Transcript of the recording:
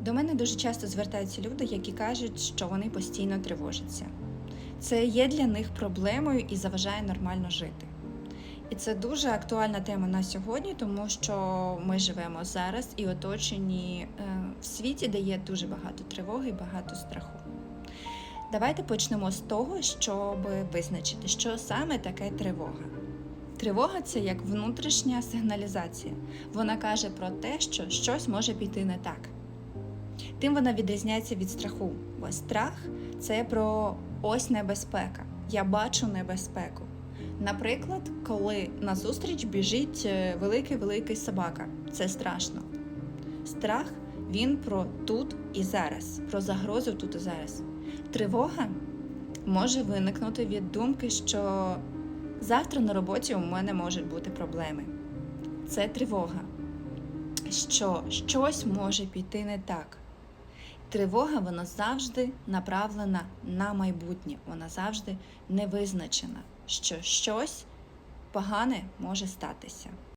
До мене дуже часто звертаються люди, які кажуть, що вони постійно тривожаться. Це є для них проблемою і заважає нормально жити. І це дуже актуальна тема на сьогодні, тому що ми живемо зараз і оточені е, в світі, де є дуже багато тривоги і багато страху. Давайте почнемо з того, щоб визначити, що саме таке тривога. Тривога це як внутрішня сигналізація. Вона каже про те, що щось може піти не так. Тим вона відрізняється від страху, бо страх це про ось небезпека. Я бачу небезпеку. Наприклад, коли назустріч біжить е, великий-великий собака, це страшно. Страх він про тут і зараз, про загрозу тут і зараз. Тривога може виникнути від думки, що завтра на роботі у мене можуть бути проблеми. Це тривога, що щось може піти не так. Тривога вона завжди направлена на майбутнє, вона завжди не визначена, що щось погане може статися.